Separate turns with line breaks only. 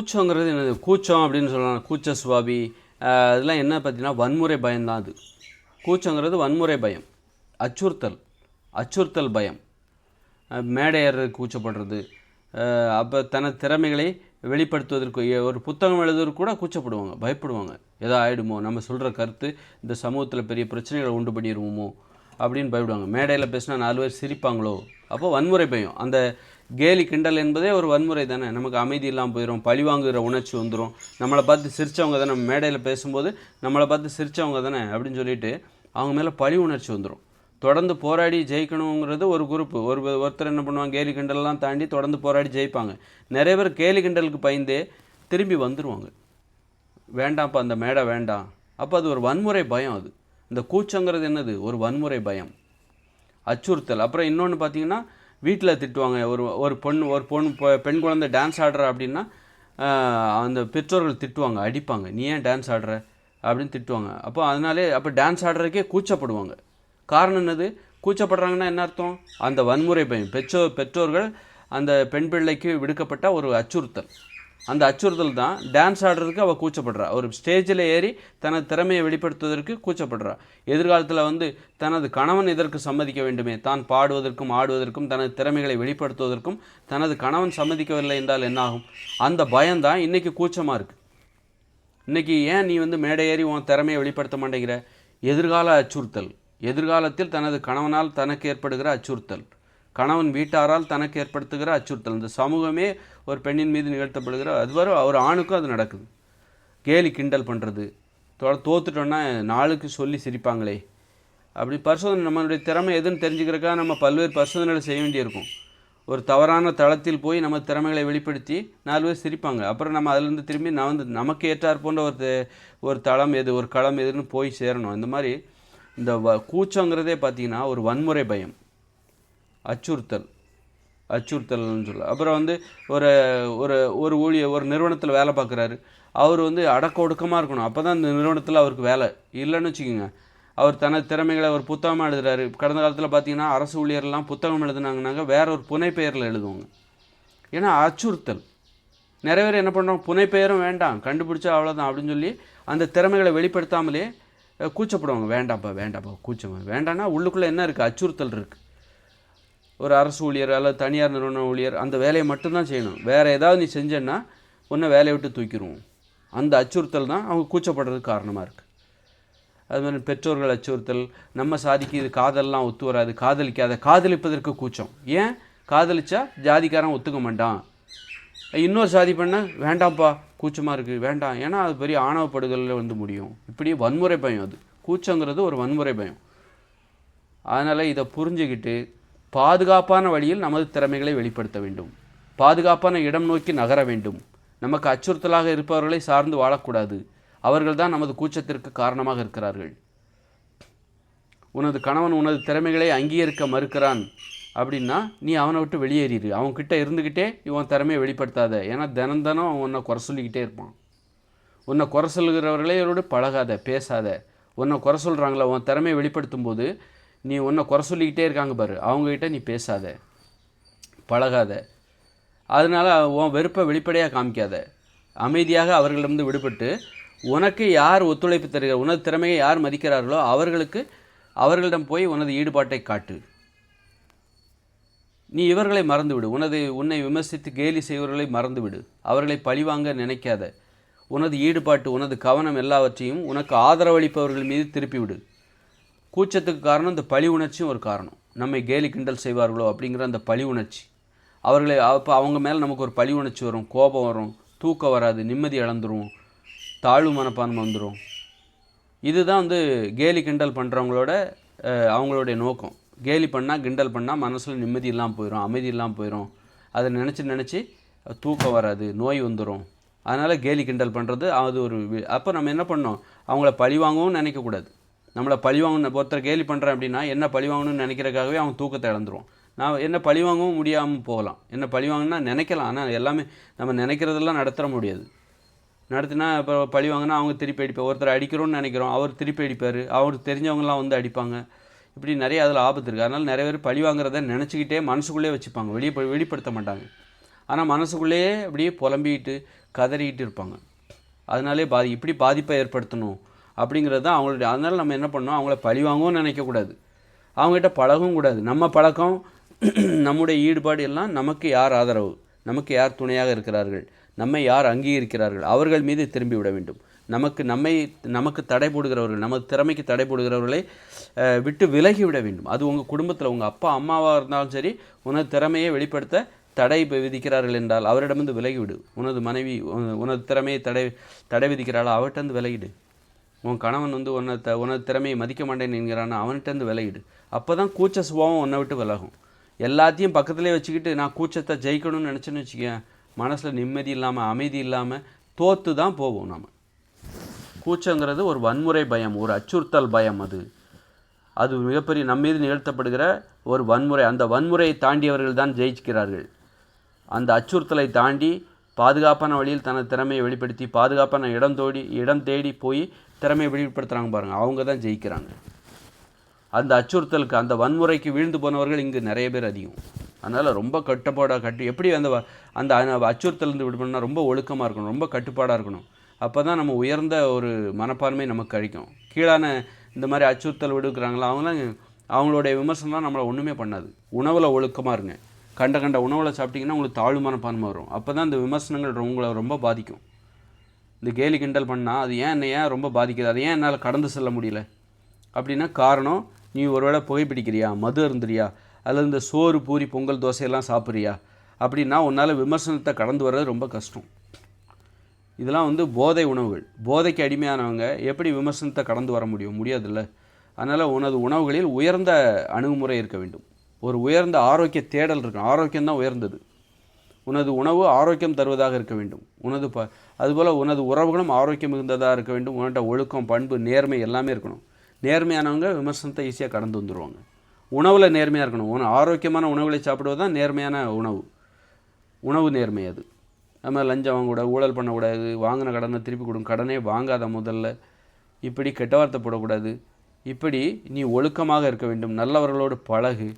கூச்சங்கிறது என்னது? கூச்சம் அப்படின்னு சொல்லலாம். கூச்ச சுவாபி ஆஹ் இதெல்லாம் என்ன பார்த்தீங்கன்னா வன்முறை பயம்தான் அது. கூச்சங்கிறது வன்முறை பயம். அச்சுறுத்தல். அச்சுறுத்தல் பயம். அஹ் கூச்சப்படுறது. அப்போ தனது திறமைகளை வெளிப்படுத்துவதற்கு ஒரு புத்தகம் எழுதுவதற்கு கூட கூச்சப்படுவாங்க பயப்படுவாங்க. ஏதோ ஆகிடுமோ நம்ம சொல்கிற கருத்து இந்த சமூகத்தில் பெரிய பிரச்சனைகளை உண்டு பண்ணிடுவோமோ அப்படின்னு பயப்படுவாங்க. மேடையில் பேசினா நாலு பேர் சிரிப்பாங்களோ? அப்போ வன்முறை பயம். அந்த கேலி கிண்டல் என்பதே ஒரு வன்முறை தானே. நமக்கு அமைதி இல்லாமல் போயிடும் பழிவாங்குகிற உணர்ச்சி வந்துடும் நம்மளை பார்த்து சிரித்தவங்க தானே மேடையில் பேசும்போது நம்மளை பார்த்து சிரித்தவங்க தானே அப்படின்னு சொல்லிட்டு அவங்க மேலே பழி உணர்ச்சி வந்துடும் தொடர்ந்து போராடி ஜெயிக்கணுங்கிறது ஒரு குரூப். ஒரு ஒருத்தர் என்ன பண்ணுவாங்க கேலி கிண்டல்லாம் தாண்டி தொடர்ந்து போராடி ஜெயிப்பாங்க. நிறைய பேர் கேலி கிண்டலுக்கு பயந்தே திரும்பி வந்துடுவாங்க வேண்டாம்ப்பா அந்த மேடை வேண்டாம். அப்போ அது ஒரு வன்முறை பயம் அது. இந்த கூச்சங்கிறது என்னது? ஒரு வன்முறை பயம். அச்சுறுத்தல். அப்புறம் இன்னொன்று பார்த்தீங்கன்னா வீட்டில் திட்டுவாங்க. ஒரு ஒரு பொண்ணு ஒரு பொண்ணு பெண் குழந்தை டான்ஸ் ஆடுற அப்படின்னா அந்த பெற்றோர்கள் திட்டுவாங்க அடிப்பாங்க. நீ ஏன் டான்ஸ் ஆடுற? அப்படின்னு திட்டுவாங்க. அப்போ அதனாலே அப்போ டான்ஸ் ஆடுறதுக்கே கூச்சப்படுவாங்க. காரணம் என்னது? கூச்சப்படுறாங்கன்னா என்ன அர்த்தம்? அந்த வன்முறை பயம். பெற்றோர் பெற்றோர்கள் அந்த பெண் பிள்ளைக்கு விடுக்கப்பட்ட ஒரு அச்சுறுத்தல். அந்த அச்சுறுத்தல் தான் டான்ஸ் ஆடுறதுக்கு அவள் கூச்சப்படுறா. ஒரு ஸ்டேஜில் ஏறி தனது திறமையை வெளிப்படுத்துவதற்கு கூச்சப்படுறா. எதிர்காலத்தில் வந்து தனது கணவன் இதற்கு சம்மதிக்க வேண்டுமே? தான் பாடுவதற்கும் ஆடுவதற்கும் தனது திறமைகளை வெளிப்படுத்துவதற்கும் தனது கணவன் சம்மதிக்கவில்லை என்றால் என்னாகும்? அந்த பயம்தான் இன்றைக்கி கூச்சமாக இருக்குது இன்றைக்கி ஏன் நீ வந்து மேடை ஏறி உன் திறமையை வெளிப்படுத்த மாட்டேங்கிற? எதிர்கால அச்சுறுத்தல். எதிர்காலத்தில் தனது கணவனால் தனக்கு ஏற்படுகிற அச்சுறுத்தல். கணவன் வீட்டாரால் தனக்கு ஏற்படுத்துகிற அச்சுறுத்தல். இந்த சமூகமே ஒரு பெண்ணின் மீது நிகழ்த்தப்படுகிற அதுவரை ஒரு ஆணுக்கும் அது நடக்குது. கேலி கிண்டல் பண்ணுறது தோத்துட்டோன்னா நாளுக்கு சொல்லி சிரிப்பாங்களே. அப்படி பரிசோதனை நம்மளுடைய திறமை எதுன்னு தெரிஞ்சுக்கிறக்காக நம்ம பல்வேறு பரிசோதனைகளை செய்ய வேண்டியிருக்கும். ஒரு தவறான தளத்தில் போய் நம்ம திறமைகளை வெளிப்படுத்தி நாலு பேர் சிரிப்பாங்க. அப்புறம் நம்ம அதிலேருந்து திரும்பி நான் வந்து நமக்கு ஏற்றார் போன்ற ஒரு ஒரு தளம் எது ஒரு களம் எதுன்னு போய் சேரணும். இந்த மாதிரி இந்த வ கூச்சங்கிறதே பார்த்தீங்கன்னா ஒரு வன்முறை பயம். அச்சுறுத்தல். அச்சுறுத்தல்னு சொல்ல. அப்புறம் வந்து ஒரு ஒரு ஒரு ஊழியர் ஒரு நிறுவனத்தில் வேலை பார்க்குறாரு அவர் வந்து அடக்க ஒடுக்கமாக இருக்கணும். அப்போ தான் இந்த நிறுவனத்தில் அவருக்கு வேலை. இல்லைன்னு வச்சுக்கோங்க. அவர் தனது திறமைகளை அவர் புத்தகமாக எழுதுறாரு. கடந்த காலத்தில் பார்த்தீங்கன்னா அரசு ஊழியர்லாம் புத்தகம் எழுதுனாங்கனாங்க வேற ஒரு புனைப்பெயரில் எழுதுவாங்க. ஏன்னா அச்சுறுத்தல். நிறைய பேர் என்ன பண்ணுறோம் புனைப்பெயரும் வேண்டாம். கண்டுபிடிச்சா அவ்வளோதான் அப்படின்னு சொல்லி அந்த திறமைகளை வெளிப்படுத்தாமலே கூச்சப்படுவாங்க. வேண்டாம்ப்பா வேண்டாம்ப்பா கூச்சம். வேண்டாம்னா உள்ளுக்குள்ளே என்ன இருக்குது அச்சுறுத்தல் இருக்குது ஒரு அரசு ஊழியர் அல்லது தனியார் நிறுவன ஊழியர் அந்த வேலையை மட்டும்தான் செய்யணும். வேறு ஏதாவது நீ செஞ்சேன்னா உன்னை வேலையை விட்டு தூக்கிடுவோம் அந்த அச்சுறுத்தல் தான் அவங்க கூச்சப்படுறதுக்கு காரணமாக இருக்குது அது மாதிரி பெற்றோர்கள் அச்சுறுத்தல் நம்ம சாதிக்கு இது காதல்லாம் ஒத்து வராது காதலிக்காத காதலிப்பதற்கு கூச்சம். ஏன்? காதலிச்சா ஜாதிக்காரன் ஒத்துக்க மாட்டான். இன்னொரு சாதி பண்ண வேண்டாம்ப்பா கூச்சமாக இருக்குது வேண்டாம். ஏன்னா அது பெரிய ஆணவப்படுதலில் வந்து முடியும். இப்படி வன்முறை பயம் அது. கூச்சங்கிறது ஒரு வன்முறை பயம். அதனால் இதை புரிஞ்சுக்கிட்டு பாதுகாப்பான வழியில் நமது திறமைகளை வெளிப்படுத்த வேண்டும். பாதுகாப்பான இடம் நோக்கி நகர வேண்டும். நமக்கு அச்சுறுத்தலாக இருப்பவர்களை சார்ந்து வாழக்கூடாது. அவர்கள்தான் நமது கூச்சத்திற்கு காரணமாக இருக்கிறார்கள். உனது கணவன் உனது திறமைகளை அங்கீகரிக்க மறுக்கிறான் அப்படின்னா நீ அவனை விட்டு வெளியேறிடு அவன்கிட்ட இருந்துக்கிட்டே இவன் திறமையை வெளிப்படுத்தாத. ஏன்னா தினம் தினம் அவன் உன்னை குறை சொல்லிக்கிட்டே இருப்பான். உன்னை குறை சொல்கிறவர்களையோடு பழகாத பேசாத. உன்னை குறை சொல்கிறாங்களா உன் திறமையை வெளிப்படுத்தும் போது நீ உன்னை குறை சொல்லிக்கிட்டே இருக்காங்க பாரு. அவங்கக்கிட்ட நீ பேசாத. பழகாத. அதனால் உன் வெறுப்பை வெளிப்படையாக காமிக்காத. அமைதியாக அவர்களிடமிருந்து விடுபட்டு உனக்கு யார் ஒத்துழைப்பு தருகிறார் உனது திறமையை யார் மதிக்கிறார்களோ அவர்களுக்கு அவர்களிடம் போய் உனது ஈடுபாட்டை காட்டு. நீ இவர்களை மறந்துவிடு. உனது உன்னை விமர்சித்து கேலி செய்வர்களை மறந்துவிடு. அவர்களை பழிவாங்க நினைக்காத. உனது ஈடுபாட்டு உனது கவனம் எல்லாவற்றையும் உனக்கு ஆதரவளிப்பவர்கள் மீது திருப்பிவிடு. கூச்சத்துக்கு காரணம் இந்த பழி உணர்ச்சியும் ஒரு காரணம். நம்மை கேலி கிண்டல் செய்வார்களோ அப்படிங்கிற அந்த பழி உணர்ச்சி. அவர்களை அப்போ அவங்க மேலே நமக்கு ஒரு பழி உணர்ச்சி வரும். கோபம் வரும். தூக்கம் வராது. நிம்மதி இழந்துரும். தாழ்வு மனப்பான்மை வந்துடும் இதுதான் வந்து கேலி கிண்டல் பண்ணுறவங்களோட அவங்களுடைய நோக்கம். கேலி பண்ணால் கிண்டல் பண்ணால் மனசில் நிம்மதி இல்லாமல் போயிடும் அமைதி இல்லாமல் போயிடும் அதை நினச்சி நினச்சி தூக்கம் வராது. நோய் வந்துடும் அதனால் கேலி கிண்டல் பண்ணுறது அது ஒரு அப்போ நம்ம என்ன பண்ணோம்? அவங்கள பழி வாங்கவும் நினைக்கக்கூடாது. நம்மளை பழி வாங்கின ஒருத்தர் கேலி பண்ணுறேன் அப்படின்னா என்ன பழி வாங்கணும்னு நினைக்கிறக்காகவே அவன் தூக்கத்தை இழந்துருவான். நான் என்ன பழி வாங்கவும் முடியாமல் போகலாம். என்ன பழி வாங்கினா நினைக்கலாம். ஆனால் எல்லாமே நம்ம நினைக்கிறதெல்லாம் நடத்த முடியாது. நடத்தினா இப்போ பழி வாங்கினா அவங்க திருப்பி அடிப்பார் ஒருத்தர் அடிக்கிறோன்னு நினைக்கிறோம். அவர் திருப்பி அடிப்பார். அவருக்கு தெரிஞ்சவங்கலாம் வந்து அடிப்பாங்க. இப்படி நிறைய அதில் ஆபத்து இருக்குது அதனால் நிறைய பேர் பழி வாங்குறத நினச்சிக்கிட்டே மனசுக்குள்ளே வச்சுப்பாங்க. வெளியே வெளிப்படுத்த மாட்டாங்க. ஆனால் மனசுக்குள்ளேயே அப்படியே புலம்பிக்கிட்டு கதறிக்கிட்டு இருப்பாங்க. அதனாலே பாதி இப்படி பாதிப்பை ஏற்படுத்தணும். அப்படிங்கிறது தான் அவங்களுடைய அதனால் நம்ம என்ன பண்ணோம் அவங்கள பழி வாங்கவும் நினைக்கக்கூடாது அவங்ககிட்ட பழகவும் கூடாது. நம்ம பழக்கம் நம்முடைய ஈடுபாடு எல்லாம் நமக்கு யார் ஆதரவு? நமக்கு யார் துணையாக இருக்கிறார்கள்? நம்மை யார் அங்கீகரிக்கிறார்கள்? அவர்கள் மீது திரும்பி விட வேண்டும். நமக்கு நம்மை நமக்கு தடை போடுகிறவர்கள் நமது திறமைக்கு தடை போடுகிறவர்களை விட்டு விலகி விட வேண்டும். அது உங்கள் குடும்பத்தில் உங்கள் அப்பா அம்மாவாக இருந்தாலும் சரி உனது திறமையை வெளிப்படுத்த தடை விதிக்கிறார்கள் என்றால் அவரிடமிருந்து விலகிவிடு உனது மனைவி உனது திறமையை தடை தடை விதிக்கிறாள்? அவர்கிட்ட விலகிடு. உன் கணவன் வந்து உன்னை த உனது திறமையை மதிக்க மாட்டேன் என்கிறான்னு அவன்கிட்ட விலகிடு அப்போ தான் கூச்ச சுபாவம் உன்னை விட்டு விலகும். எல்லாத்தையும் பக்கத்துலேயே வச்சுக்கிட்டு நான் கூச்சத்தை ஜெயிக்கணும்னு நினச்சேன்னு வச்சுக்கேன் மனசில் நிம்மதி இல்லாமல் அமைதி இல்லாமல் தோற்று தான் போவோம் நாம். கூச்சங்கிறது ஒரு வன்முறை பயம் ஒரு அச்சுறுத்தல் பயம் அது. அது மிகப்பெரிய நம்ம மீது நிகழ்த்தப்படுகிற ஒரு வன்முறை. அந்த வன்முறையை தாண்டியவர்கள் தான் ஜெயிக்கிறார்கள் அந்த அச்சுறுத்தலை தாண்டி பாதுகாப்பான வழியில் தனது திறமையை வெளிப்படுத்தி பாதுகாப்பான இடம் தோடி இடம் தேடி போய் திறமையை வெளிப்படுத்துகிறாங்க பாருங்கள் அவங்க தான் ஜெயிக்கிறாங்க. அந்த அச்சுறுத்தலுக்கு அந்த வன்முறைக்கு வீழ்ந்து போனவர்கள் இங்கு நிறைய பேர் அதிகம். அதனால் ரொம்ப கட்டுப்பாடாக கட்டு எப்படி அந்த வ- அந்த அச்சுறுத்தலேருந்து விடுபடணும்னா ரொம்ப ஒழுக்கமாக இருக்கணும் ரொம்ப கட்டுப்பாடாக இருக்கணும். அப்போ தான் நம்ம உயர்ந்த ஒரு மனப்பான்மை நமக்கு கிடைக்கும். கீழான இந்த மாதிரி அச்சுறுத்தல் விடுக்கிறாங்களா அவங்களாம் அவங்களுடைய விமர்சனம்லாம் நம்மளை ஒன்றுமே பண்ணாது. உணவில் ஒழுக்கமாக இருங்க. கண்ட கண்ட உணவில் சாப்பிட்டீங்கன்னா உங்களுக்கு தாழ்வு மனப்பான்மை வரும். அப்போ தான் இந்த விமர்சனங்கள் உங்களை ரொம்ப பாதிக்கும். இந்த கேலி கிண்டல் பண்ணால் அது ஏன் என்னை ஏன் ரொம்ப பாதிக்குது? அதை ஏன் என்னால் கடந்து செல்ல முடியல? அப்படின்னா காரணம் நீ ஒருவேளை புகைப்பிடிக்கிறியா? மது அருந்துறியா? அல்லது இந்த சோறு பூரி பொங்கல் தோசையெல்லாம் சாப்பிட்றியா? அப்படின்னா உன்னால் விமர்சனத்தை கடந்து வர்றது ரொம்ப கஷ்டம். இதெல்லாம் வந்து போதை உணவுகள். போதைக்கு அடிமையானவங்க எப்படி விமர்சனத்தை கடந்து வர முடியும்? முடியாதுல்ல. அதனால் உனது உணவுகளில் உயர்ந்த அணுகுமுறை இருக்க வேண்டும். ஒரு உயர்ந்த ஆரோக்கிய தேடல் இருக்கும் ஆரோக்கியம்தான் உயர்ந்தது. உனது உணவு ஆரோக்கியம் தருவதாக இருக்க வேண்டும். உனது ப அதுபோல் உனது உறவுகளும் ஆரோக்கியம் மிகுந்ததாக இருக்க வேண்டும். உன்கிட்ட ஒழுக்கம் பண்பு நேர்மை எல்லாமே இருக்கணும். நேர்மையானவங்க விமர்சனத்தை ஈஸியாக கடந்து வந்துடுவாங்க உணவில் நேர்மையாக இருக்கணும். உன ஆரோக்கியமான உணவுகளை சாப்பிடுவது தான் நேர்மையான உணவு. உணவு நேர்மை அது. நம்ம லஞ்சம் வாங்கக்கூடாது ஊழல் பண்ணக்கூடாது வாங்கின கடனை திருப்பி கொடுங்க கடனே வாங்காத முதல்ல. இப்படி கெட்ட வார்த்தை போடக்கூடாது. இப்படி நீ ஒழுக்கமாக இருக்க வேண்டும். நல்லவர்களோடு பழகு.